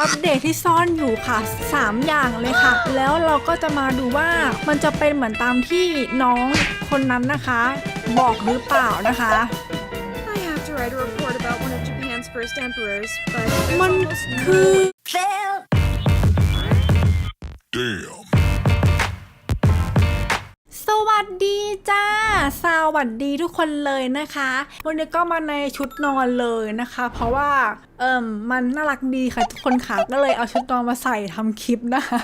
อัปเดตที่ซ่อนอยู่ค่ะ 3 อย่างเลยค่ะ แล้วเราก็จะมาดูว่ามันจะเป็นเหมือนตามที่น้องคนนั้นนะคะ บอกหรือเปล่านะคะ I have to write a report about one of Japan's first emperors, but there's มัน almost no คือ Damn. สวัสดีจ้า สวัสดีทุกคนเลยนะคะ วันนี้ก็มาในชุดนอนเลยนะคะ เพราะว่าเอิมมันน่ารักดีค่ะทุกคนค่ะก็เลยเอาชุดนอนมาใส่ทำคลิปนะคะ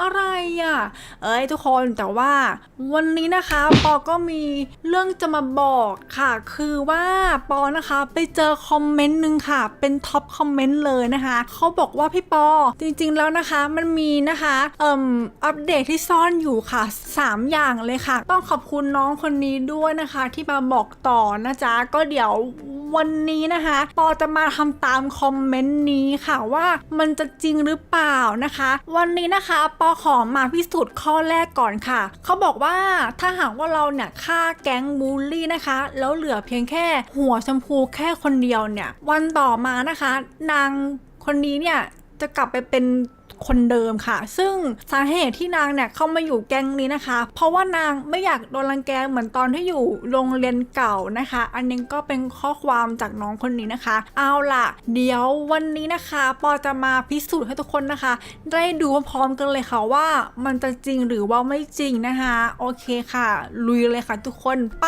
อะไรอะ เอ้ยทุกคนแต่ว่าวันนี้นะคะปอก็มีเรื่องจะมาบอกค่ะ คือว่าปอนะคะไปเจอคอมเมนต์หนึ่งค่ะ เป็นท็อปคอมเมนต์เลยนะคะเขาบอกว่าพี่ปอจริงๆแล้วนะคะมันมีนะคะเอ่มอัปเดตที่ซ่อนอยู่ค่ะ 3 อย่างเลยค่ะต้องขอบคุณน้องคนนี้ด้วยนะคะ ที่มาบอกต่อนะจ๊ะ ก็เดี๋ยววันนี้นะคะ ปอจะมาทำตามคอมเมนต์นี้ค่ะว่ามันจะจริงหรือเปล่านะคะ วันนี้นะคะปอขอมาพิสูจน์ข้อแรกก่อนค่ะ เขาบอกว่าถ้าหากว่าเราเนี่ยฆ่าแก๊งบูลลี่นะคะ แล้วเหลือเพียงแค่หัวชมพูแค่คนเดียวเนี่ย วันต่อมานะคะ นางคนนี้เนี่ยจะกลับไปเป็น คนเดิมค่ะ ซึ่งสาเหตุที่นางเนี่ยเข้ามาอยู่แก๊งนี้นะคะ เพราะว่านางไม่อยากโดนรังแกเหมือนตอนที่อยู่โรงเรียนเก่านะคะ อันนี้ก็เป็นข้อความจากน้องคนนี้นะคะ เอาล่ะ เดี๋ยววันนี้นะคะ ปอจะมาพิสูจน์ให้ทุกคนนะคะ ได้ดูพร้อมกันเลยค่ะว่ามันจะจริงหรือว่าไม่จริงนะคะ โอเคค่ะ ลุยเลยค่ะทุกคนไป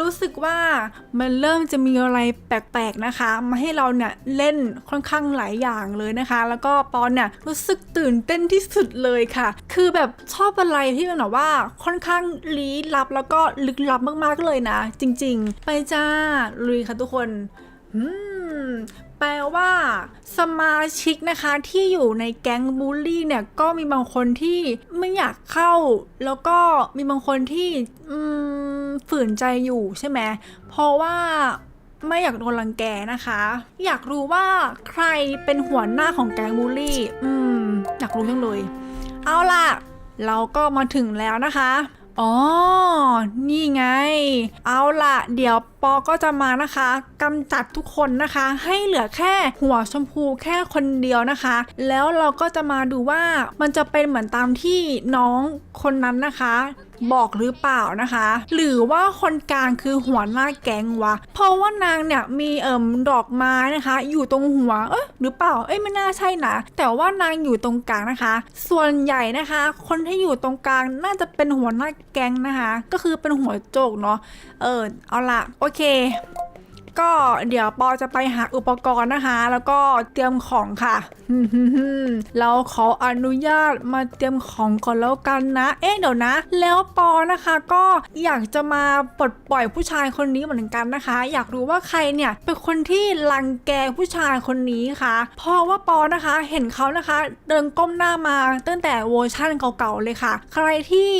รู้สึกว่ามันเริ่มจะมีอะไรแปลกๆนะคะ มาให้เราเนี่ยเล่นค่อนข้างหลายอย่างเลยนะคะ แล้วก็ปอนเนี่ยรู้สึกตื่นเต้นที่สุดเลยค่ะ คือแบบชอบอะไรที่มันแบบว่าค่อนข้างลี้ลับแล้วก็ลึกลับมากๆเลยนะ จริง ๆ ไปจ้าลุยค่ะทุกคน อืม แปลว่าสมาชิกนะคะที่อยู่ในแก๊งบูลลี่เนี่ยก็มีบางคนที่ไม่อยากเข้า แล้วก็มีบางคนที่ฝืนใจอยู่ใช่ไหมเพราะว่าไม่อยากโดนรังแกนะคะ อยากรู้ว่าใครเป็นหัวหน้าของแก๊งบูลลี่ อืม อยากรู้จังเลย เอาล่ะ เราก็มาถึงแล้วนะคะ อ๋อ นี่ไง เอาล่ะ เดี๋ยวปอก็จะมานะคะกำจัดทุกคนนะคะ ให้เหลือแค่หัวชมพูแค่คนเดียวนะคะ แล้วเราก็จะมาดูว่ามันจะเป็นเหมือนตามที่น้องคนนั้นนะคะ บอกหรือเปล่านะคะ หรือว่าคนกลางคือหัวหน้าแก๊งวะ เพราะว่านางเนี่ยมีเอิ่มดอกไม้นะคะ อยู่ตรงหัว เอ๊ะหรือเปล่า เอ้ยไม่น่าใช่นะ แต่ว่านางอยู่ตรงกลางนะคะ ส่วนใหญ่นะคะ คนที่อยู่ตรงกลางน่าจะเป็นหัวหน้าแก๊งนะคะ ก็คือเป็นหัวโจกเนาะ เออเอาละโอเค ก็เดี๋ยวปอจะไปหาอุปกรณ์นะคะ แล้วก็เตรียมของค่ะเราขออนุญาตมาเตรียมของก่อนแล้วกันนะ เอ๊ะเดี๋ยวนะ แล้วปอนะคะก็อยากจะมาปลดปล่อยผู้ชายคนนี้เหมือนกันนะคะ อยากรู้ว่าใครเนี่ยเป็นคนที่รังแกผู้ชายคนนี้ค่ะ เพราะว่าปอนะคะเห็นเขานะคะ เดินก้มหน้ามาตั้งแต่เวอร์ชั่นเก่าๆเลยค่ะ ใครที่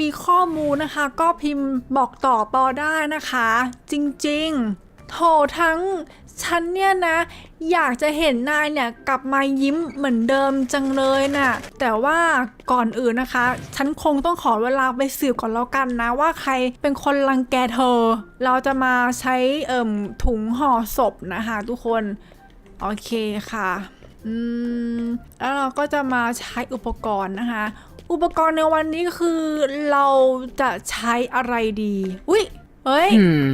มีข้อมูลนะคะ ก็พิมพ์บอกต่อปอได้นะคะ จริงๆ โถทั้งฉันเนี่ยนะ อยากจะเห็นนายเนี่ยกลับมายิ้มเหมือนเดิมจังเลยน่ะแต่ว่าก่อนอื่นนะคะ ฉันคงต้องขอเวลาไปสืบก่อนแล้วกันนะ ว่าใครเป็นคนรังแกเธอ เราจะมาใช้เอ่มถุงห่อศพนะคะทุกคน โอเคค่ะอืมแล้วเราก็จะมาใช้อุปกรณ์นะคะ อุปกรณ์ในวันนี้ก็คือเราจะใช้อะไรดี อุ๊ย เฮ้ย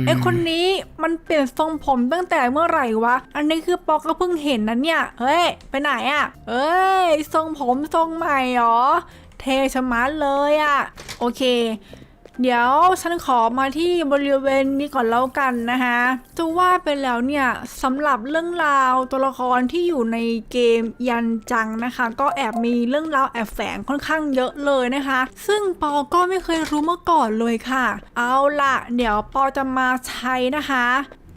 ไอคนนี้มันเปลี่ยนทรงผมตั้งแต่เมื่อไหร่วะ อันนี้คือปอก็เพิ่งเห็นนะเนี่ย เฮ้ย ไปไหนอะ่ะเอ้ย ทรงผมทรงใหม่หรอ เทชะมัดเลยอะ่ะโอเค เดี๋ยวฉันขอมาที่บริเวณนี้ก่อนแล้วกันนะคะจะว่าไปแล้วเนี่ยสำหรับเรื่องราวตัวละครที่อยู่ในเกมยันจังนะคะ ก็แอบมีเรื่องราวแอบแฝงค่อนข้างเยอะเลยนะคะ ซึ่งปอก็ไม่เคยรู้มาก่อนเลยค่ะ เอาล่ะ เดี๋ยวปอจะมาใช้นะคะ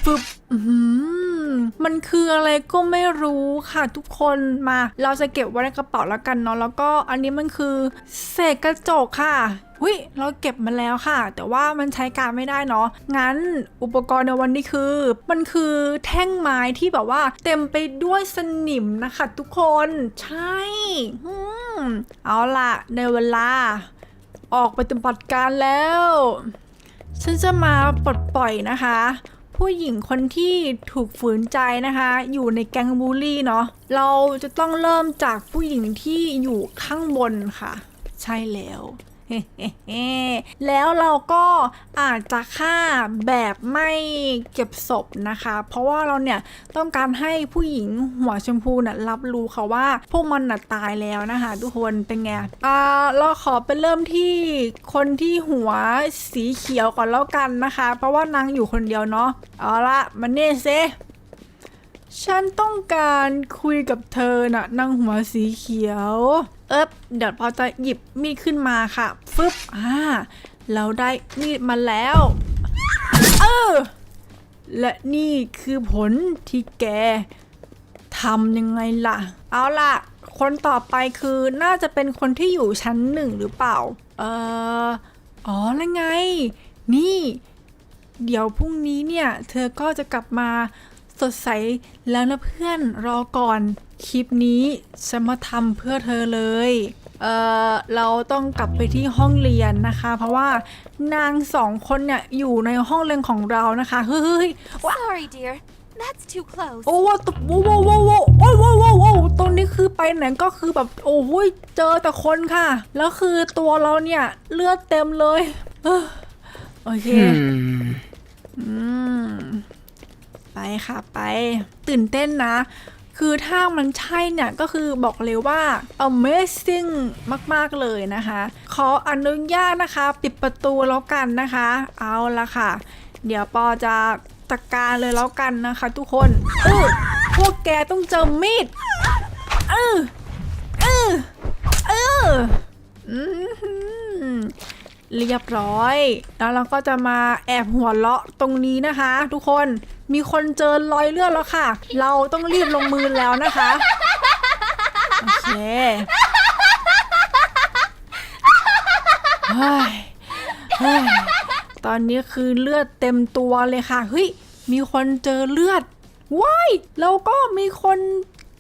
ฟึบอื้อหือ มันคืออะไรก็ไม่รู้ค่ะทุกคนมา เราจะเก็บไว้ในกระเป๋าแล้วกันเนาะแล้วก็อันนี้มันคือเศษกระจกค่ะหุยเราเก็บมาแล้วค่ะ แต่ว่ามันใช้การไม่ได้เนาะงั้นอุปกรณ์ในวันนี้คือ มันคือแท่งไม้ที่แบบว่า เต็มไปด้วยสนิมนะคะทุกคนใช่เอาล่ะ ในเวลา ออกไปปฏิบัติการแล้ว ฉันจะมาปลดปล่อยนะคะ ผู้หญิงคนที่ถูกฝืนใจนะคะ อยู่ในแก๊งบูลลี่เนาะเราจะต้องเริ่มจากผู้หญิงที่อยู่ข้างบนค่ะ ใช่แล้ว แล้วเราก็อาจจะฆ่าแบบไม่เก็บศพนะคะ เพราะว่าเราเนี่ยต้องการให้ผู้หญิงหัวชมพูน่ะรับรู้ค่ะว่า พวกมันน่ะตายแล้วนะคะ ทุกคนเป็นไงอ่าเราขอไปเริ่มที่คนที่หัวสีเขียวก่อนแล้วกันนะคะ เพราะว่านางอยู่คนเดียวเนาะเอาละมันเน่เซ ฉันต้องการคุยกับเธอน่ะนางหัวสีเขียว เอ๊บเดี๋ยวพอจะหยิบมีดขึ้นมาค่ะฟึบอ่าเราได้มีดมาแล้ว เออ และนี่คือผลที่แกทำยังไงล่ะ เอาล่ะ คนต่อไปคือน่าจะเป็นคนที่อยู่ชั้นหนึ่งหรือเปล่า เอออ๋อแล้วไง นี่ เดี๋ยวพรุ่งนี้เนี่ย เธอก็จะกลับมาส ดใสแล้วนะเพื่อนรอก่อนคลิปนี้ฉันมาทำเพื่อเธอเลย เออเราต้องกลับไปที่ห้องเรียนนะคะ เพราะว่านางสองคนเนี่ยอยู่ในห้องเรียนของเรานะคะ เฮ้ย Sorry, dear. That's too close. โอ้ว้าวตโว้วว้าวว้าวว้าวโอ้ยว้าวว้าวว้าวตรงนี้คือไปไหนก็คือแบบโอ้ยเจอแต่คนค่ะ แล้วคือตัวเราเนี่ยเลือดเต็มเลยเอ้อโอเค อืม ไปค่ะไป ตื่นเต้นนะ คือถ้ามันใช่เนี่ย ก็คือบอกเลยว่า amazing มาก ๆ เลยนะคะ ขออนุญาตนะคะ ปิดประตูแล้วกันนะคะ เอาละค่ะ เดี๋ยวปอจะจัดการเลยแล้วกันนะคะทุกคนเออพวกแกต้องเจอมีดเออเออเออ เรียบร้อย แล้วเราก็จะมาแอบหัวเราะตรงนี้นะคะ ทุกคนมีคนเจอรอยเลือดแล้วค่ะ เราต้องรีบลงมือแล้วนะคะโอเคเฮ้ยเฮ้ยตอนนี้คือเลือดเต็มตัวเลยค่ะเฮ้ยมีคนเจอเลือดว้ายแล้วก็มีคน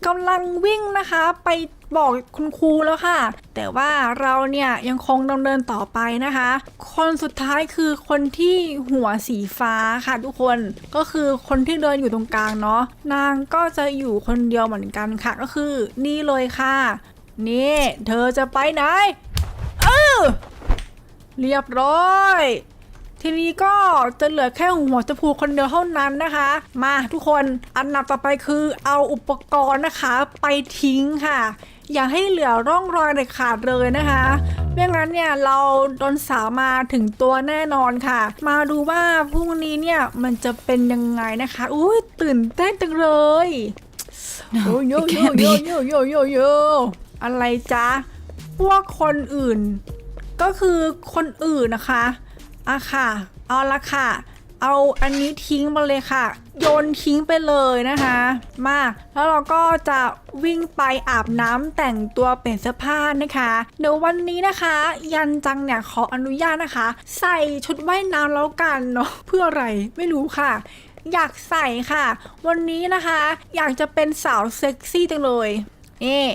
กำลังวิ่งนะคะไปบอกคุณครูแล้วค่ะ แต่ว่าเราเนี่ยยังคงดำเนินต่อไปนะคะ คนสุดท้ายคือคนที่หัวสีฟ้าค่ะทุกคนก็คือคนที่เดินอยู่ตรงกลางเนาะนางก็จะอยู่คนเดียวเหมือนกันค่ะ ก็คือนี่เลยค่ะ นี่เธอจะไปไหนเออเรียบร้อย ทีนี้ก็จะเหลือแค่หัวจะพูคนเดียวเท่านั้นนะคะ มาทุกคนอันดับต่อไปคือเอาอุปกรณ์นะคะไปทิ้งค่ะ อย่าให้เหลือร่องรอยเด็ดขาดเลยนะคะไม่งั้นเนี่ยเราโดนสาวมาถึงตัวแน่นอนค่ะ มาดูว่าพรุ่งนี้เนี่ยมันจะเป็นยังไงนะคะอุ้ยตื่นเต้นจังเลยโยโยโยโยโยโยโยโยอะไรจ๊ะพวกคนอื่น ก็คือคนอื่นนะคะ อะค่ะ เอาละค่ะ เอาอันนี้ทิ้งไปเลยค่ะ โยนทิ้งไปเลยนะคะ มา แล้วเราก็จะวิ่งไปอาบน้ำแต่งตัวเปลี่ยนเสื้อผ้านะคะ เดี๋ยววันนี้นะคะ ยันจังเนี่ยขออนุญาตนะคะ ใส่ชุดว่ายน้ำแล้วกันเนาะเพื่ออะไรไม่รู้ค่ะอยากใส่ค่ะ วันนี้นะคะ อยากจะเป็นสาวเซ็กซี่จังเลยนี่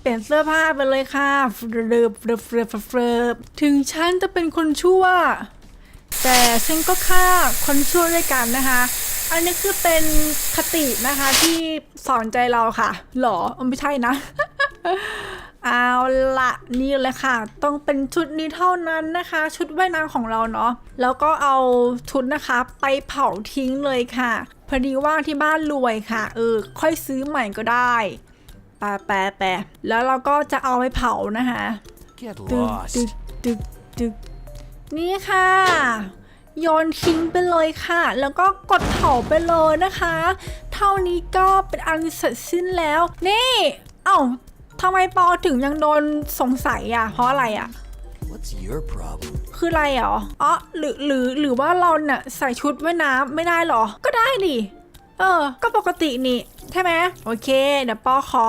เปลี่ยนเสื้อผ้าไปเลยค่ะเฟิบเฟิบเฟิบเฟิบเฟิบถึงฉันจะเป็นคนชั่ว แต่ฉันก็ฆ่าคนชั่วด้วยกันนะคะ อันนี้คือเป็นคตินะคะที่สอนใจเราค่ะ หรอเออไม่ใช่นะ เอาละนี่เลยค่ะ ต้องเป็นชุดนี้เท่านั้นนะคะ ชุดว่ายน้ำของเราเนาะ แล้วก็เอาชุดนะคะ ไปเผาทิ้งเลยค่ะ พอดีว่าที่บ้านรวยค่ะ เออ ค่อยซื้อใหม่ก็ได้แปะแปะแปะแล้วเราก็จะเอาไปเผานะคะ Get ตึก lost. ตึกตึกตึก นี่ค่ะ โยนทิ้งไปเลยค่ะ แล้วก็กดเผาไปเลยนะคะ เท่านี้ก็เป็นอันเสร็จสิ้นแล้ว นี่ เอ้าทำไมปอถึงยังโดนสงสัยอะ เพราะอะไรอะ What's your problem? คืออะไรเหรออ๋อหรือหรือหรือว่าเราเนี่ยใส่ชุดว่ายน้ำไม่ได้เหรอ ก็ได้ดิ เออ ก็ปกตินี่ใช่ไหมโอเค เดี๋ยวปอขอ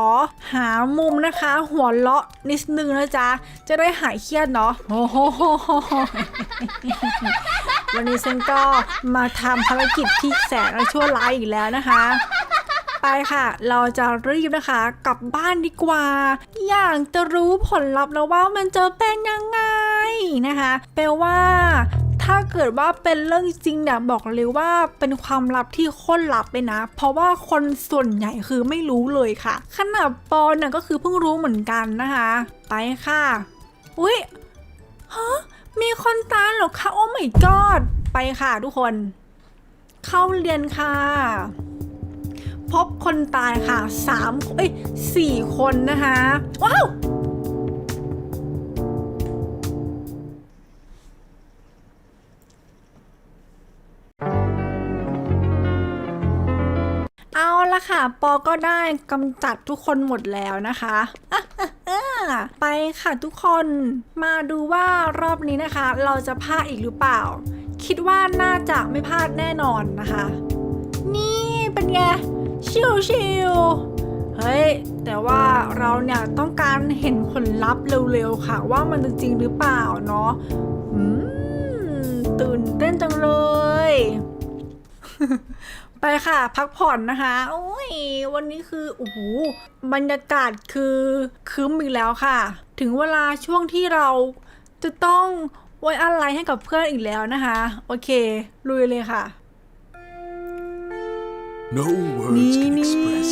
หามุมนะคะ หัวเลาะนิดนึงนะจ๊ะ จะได้หายเครียดเนาะโอ้โหวันนี้ฉันก็มาทำภารกิจที่แสนชั่วร้ายอีกแล้วนะคะไปค่ะ เราจะรีบนะคะ กลับบ้านดีกว่า อยากจะรู้ผลลัพธ์แล้วว่ามันจะเป็นยังไงนะคะแปลว่า ถ้าเกิดว่าเป็นเรื่องจริงเนี่ยบอกเลยว่าเป็นความลับที่ค้นลับเลยนะ เพราะว่าคนส่วนใหญ่คือไม่รู้เลยค่ะ ขนาดปอนน่ะก็คือเพิ่งรู้เหมือนกันนะคะ ไปค่ะ อุ้ยฮะมีคนตายเหรอคะโอ้ my god ไปค่ะทุกคน เข้าเรียนค่ะ พบคนตายค่ะสามเอ้ยสี่คนนะคะ ว้าว ละค่ะ ปอก็ได้กำจัดทุกคนหมดแล้วนะคะไปค่ะทุกคนมาดูว่ารอบนี้นะคะ เราจะพลาดอีกหรือเปล่า คิดว่าน่าจะไม่พลาดแน่นอนนะคะ นี่เป็นไงชิวชิวเฮ้ย แต่ว่าเราเนี่ยต้องการเห็นผลลัพธ์เร็วๆค่ะ ว่ามันจะจริงหรือเปล่าเนาะตื่นเต้นจังเลย ไปค่ะ พักผ่อนนะคะโอ้ยวันนี้คือโอ้โหบรรยากาศคือคืมอีกแล้วค่ะ ถึงเวลาช่วงที่เราจะต้องไว้อะไรให้กับเพื่อนอีกแล้วนะคะ โอเค ลุยเลยค่ะ No words Nee, can nee. express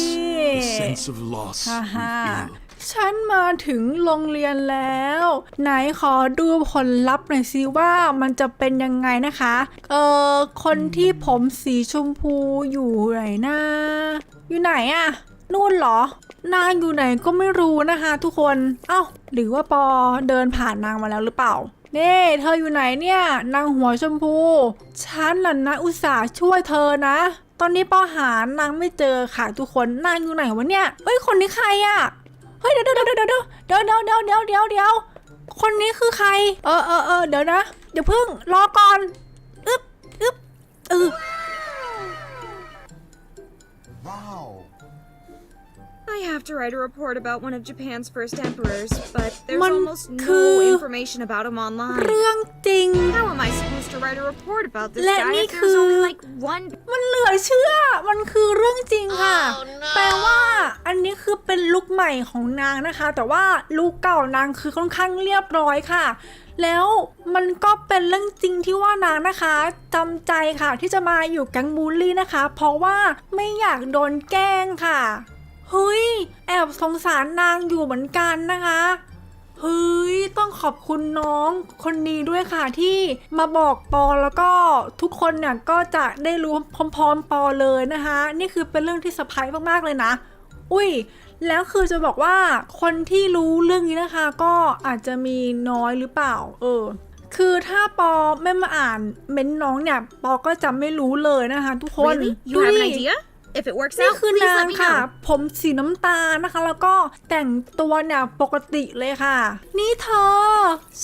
the sense of loss ฮ่า we ฮ่า feel. ฉันมาถึงโรงเรียนแล้ว ไหนขอดูผลลัพธ์หน่อยสิว่ามันจะเป็นยังไงนะคะ เอ่อ คนที่ผมสีชมพูอยู่ไหนนะ อยู่ไหนอะนู่นเหรอนางอยู่ไหนก็ไม่รู้นะคะทุกคน เอ้า หรือว่าปอเดินผ่านนางมาแล้วหรือเปล่า เน่เธออยู่ไหนเนี่ย นางหัวชมพู ฉันน่ะนะอุตส่าห์ช่วยเธอนะ ตอนนี้ปอหานางไม่เจอค่ะทุกคน นางอยู่ไหนวะเนี่ยเฮ้ย คนนี้ใครอะ เฮ้ยเดี๋ยวเดี๋ยวเดี๋ยวเดี๋ยวเดี๋ยวเดี๋ยวเดี๋ยวเดี๋ยวเดี๋ยวเดี๋ยวคนนี้คือใคร เออเออเออเดี๋ยวนะ เดี๋ยวพึ่งรอก่อน อึ๊บอึ๊บเออ I have to write a report about one of Japan's first emperors, but there's มัน almost คื no อ information about him online. เรื่องจริง How am I supposed to write a report about this Let guy me if there's only cook. like one มันเหลือเชื่อ มันคือเรื่องจริงค่ะแปลว่า อันนี้คือเป็นลุคใหม่ของนางนะคะ แต่ว่าลุคเก่านางคือค่อนข้างเรียบร้อยค่ะ แล้วมันก็เป็นเรื่องจริงที่ว่านางนะคะจำใจค่ะที่จะมาอยู่แก๊งบูลลี่นะคะ เพราะว่าไม่อยากโดนแกล้งค่ะ เฮ้ย แอบสงสารนางอยู่เหมือนกันนะคะเฮ้ย ต้องขอบคุณน้องคนนี้ด้วยค่ะที่มาบอกปอแล้วก็ทุกคนเนี่ยก็จะได้รู้พร้อมๆปอเลยนะคะ นี่คือเป็นเรื่องที่เซอร์ไพรส์มากๆเลยนะ อุ้ย แล้วคือจะบอกว่าคนที่รู้เรื่องนี้นะคะ ก็อาจจะมีน้อยหรือเปล่า เออ คือถ้าปอไม่มาอ่านเม้นต์น้องเนี่ย ปอก็จะไม่รู้เลยนะคะ ทุกคน Really? ดูดิ If it works นี่ out, คือ please นาง let me ค่ะ know. ผมสีน้ำตาลนะคะ แล้วก็แต่งตัวเนี่ยปกติเลยค่ะ นี่เธอ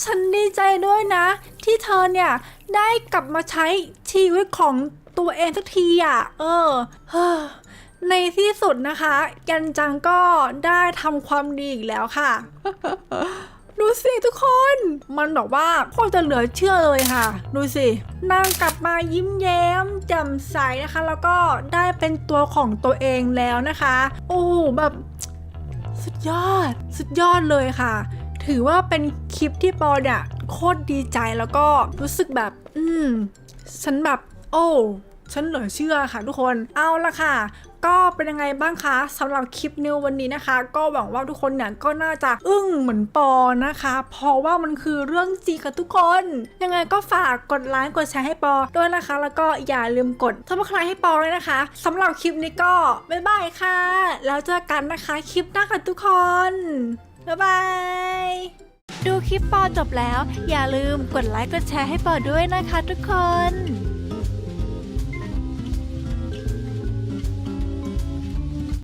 ฉันดีใจด้วยนะ ที่เธอเนี่ยได้กลับมาใช้ชีวิตของตัวเองสักทีอะ เออเฮ้อในที่สุดนะคะ ยันจังก็ได้ทำความดีอีกแล้วค่ะ ดูสิทุกคน มันบอกว่าโคตรจะเหลือเชื่อเลยค่ะ ดูสินางกลับมายิ้มแย้มแจ่มใสนะคะ แล้วก็ได้เป็นตัวของตัวเองแล้วนะคะ โอ้โหแบบสุดยอด สุดยอดเลยค่ะ ถือว่าเป็นคลิปที่ปอเนี่ยโคตรดีใจแล้วก็รู้สึกแบบ อืม ฉันแบบ โอ้ฉันเหลือเชื่อค่ะทุกคน เอาละค่ะ ก็เป็นยังไงบ้างคะสำหรับคลิปนิววันนี้นะคะ ก็หวังว่าทุกคนเนี่ยก็น่าจะอึ้งเหมือนปอนะคะ เพราะว่ามันคือเรื่องจริงค่ะทุกคน ยังไงก็ฝากกดไลค์กดแชร์ให้ปอด้วยนะคะ แล้วก็อย่าลืมกดทับสไครให้ปอเลยนะคะสำหรับคลิปนี้ก็บ๊ายบายค่ะ แล้วเจอกันนะคะคลิปหน้าค่ะทุกคนบ๊ายบายดูคลิปปอจบแล้ว อย่าลืมกดไลค์กดแชร์ให้ปอด้วยนะคะทุกคน